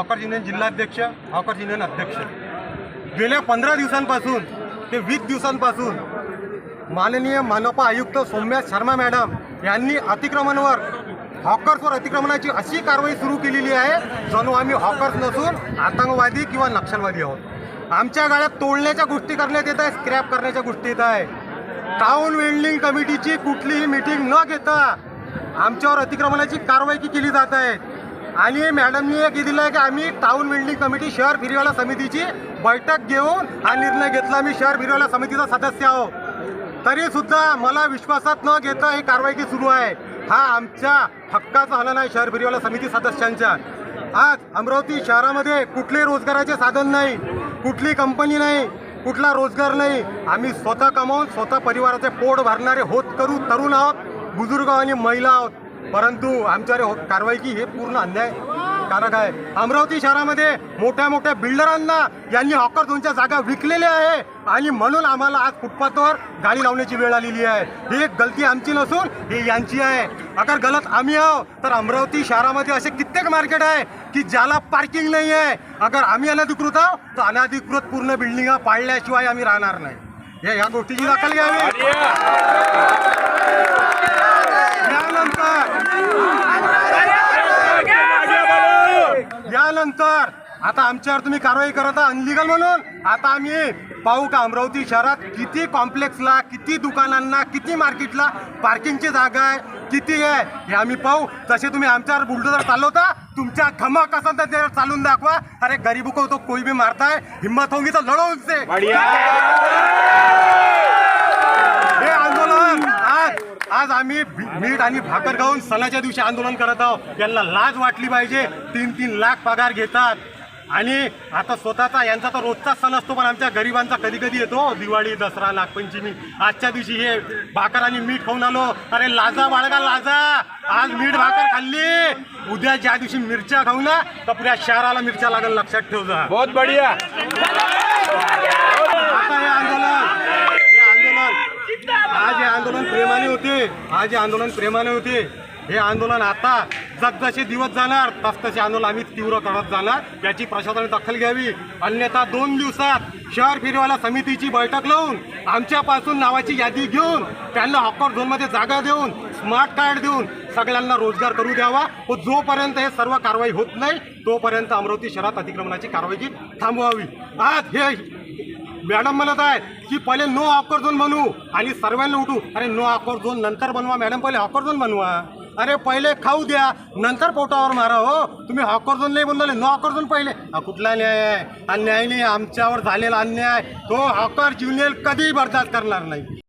Hawkers union जिल्हाध्यक्ष hawkers union अध्यक्ष. गेल्या पंधरा दिवसांपासून ते वीस दिवसांपासून माननीय मनपा आयुक्त सौम्या शर्मा मॅडम यांनी अतिक्रमणवर हॉकर्सवर अतिक्रमणाची अशी कारवाई सुरू केलेली आहे जणू आम्ही हॉकर्स नसून आतंकवादी किंवा नक्षलवादी आहोत. आमच्या गाड्यात तोडण्याच्या गोष्टी करण्यात येत आहे स्क्रॅप करण्याच्या गोष्टी येत आहे टाऊन वेल्डिंग कमिटीची कुठलीही मिटिंग न घेता आमच्यावर अतिक्रमणाची कारवाई केली जात आहे. आणि मॅडमनी एक हे दिलं आहे की आम्ही टाऊन बिल्डिंग कमिटी शहर फिरवाला समितीची बैठक घेऊन हा निर्णय घेतला. मी शहर फिरवाला समितीचा सदस्य आहो तरी सुद्धा मला विश्वासात न घेता ही कारवाई सुरू आहे. हा आमच्या हक्काचा हलन आहे शहर फिरवाला समिती सदस्यांच्या. आज अमरावती शहरामध्ये कुठले रोजगाराचे साधन नाही कुठली कंपनी नाही कुठला रोजगार नाही. आम्ही स्वतः कमावून स्वतः परिवाराचे पोट भरणारे होत करू तरुण आहोत बुजुर्ग आणि महिला आहोत. परंतु आमच्यावर हो- कारवाई की हे पूर्ण अन्याय. कारक आहे अमरावती शहरामध्ये मोठ्या मोठ्या बिल्डरांना यांनी हॉकर झोनच्या जागा विकलेल्या आहे. आणि म्हणून आम्हाला आज फुटपाथवर गाडी लावण्याची वेळ आलेली आहे. ही एक गलती आमची नसून ही यांची आहे. अगर गलत आम्ही आहो तर अमरावती शहरामध्ये असे कित्येक मार्केट आहे की ज्याला पार्किंग नाही आहे. अगर आम्ही अनधिकृत आहो तर अनधिकृत पूर्ण बिल्डिंगा पाळल्याशिवाय आम्ही राहणार नाही. हे या गोष्टीची दखल घ्यावी. यानंतर आता आमच्यावर तुम्ही कारवाई करत आहात अनलिगल म्हणून. आता आम्ही पाहू का अमरावती शहरात किती कॉम्प्लेक्सला किती दुकानांना किती मार्केटला पार्किंगची जागा आहे किती आहे हे आम्ही पाहू. तसे तुम्ही आमच्यावर बुलडोजर चालवता तुमच्या धमक असेल तर ते चालून दाखवा. अरे गरीब को तो कोई भी मारताय हिंमत हिम्मत होगी तर लढवून आज आम्ही मीठ आणि भाकर खाऊन सणाच्या दिवशी आंदोलन करत आहोत. यांना लाज वाटली पाहिजे. तीन तीन लाख पगार घेतात. आणि आता स्वतःचा यांचा तर रोजचा सण असतो पण आमच्या गरिबांचा कधी कधी येतो. दिवाळी दसरा नागपंचमी. आजच्या दिवशी हे भाकर आणि मीठ खाऊन आलो. अरे लाजा बाळगा लाजा! आज मीठ भाकर खाल्ली. उद्या ज्या दिवशी मिरच्या खाऊ ना तर पुऱ्या शहराला मिरच्या लागेल लक्षात ठेव जा. बहुत बढ़िया आता हे आंदोलन हे आंदोलन आज हे आंदोलन प्रेमाने माझे आंदोलन प्रेमाने होते. हे आंदोलन आता जसजसे दिवस जाणार. तसतसे आंदोलन आम्ही तीव्र करत जाणार. याची प्रशासनाने दखल घ्यावी. अन्यथा दोन दिवसात शहर फिरवाला समितीची बैठक लावून आमच्यापासून नावाची यादी घेऊन त्यांना हॉकर झोनमध्ये जागा देऊन स्मार्ट कार्ड देऊन सगळ्यांना रोजगार करू द्यावा. व जोपर्यंत हे सर्व कारवाई होत नाही तोपर्यंत अमरावती शहरात अतिक्रमणाची कारवाई थांबवावी. आज हे मॅडम म्हणत आहे की पहिले नो ऑकर झोन बनवू आणि सर्वांना उठू. अरे नो ऑकर झोन नंतर बनवा. मॅडम पहिले हॉकर झोन बनवा. अरे पहिले खाऊ द्या नंतर पोटावर मारा हो. तुम्ही हॉकर झोन नाही बनवले नो हॉकर झोन पहिले. हा कुठला न्याय आहे? अन्याय नाही आमच्यावर झालेला अन्याय. तो हॉकर युनियन कधीही बर्दास्त करणार नाही.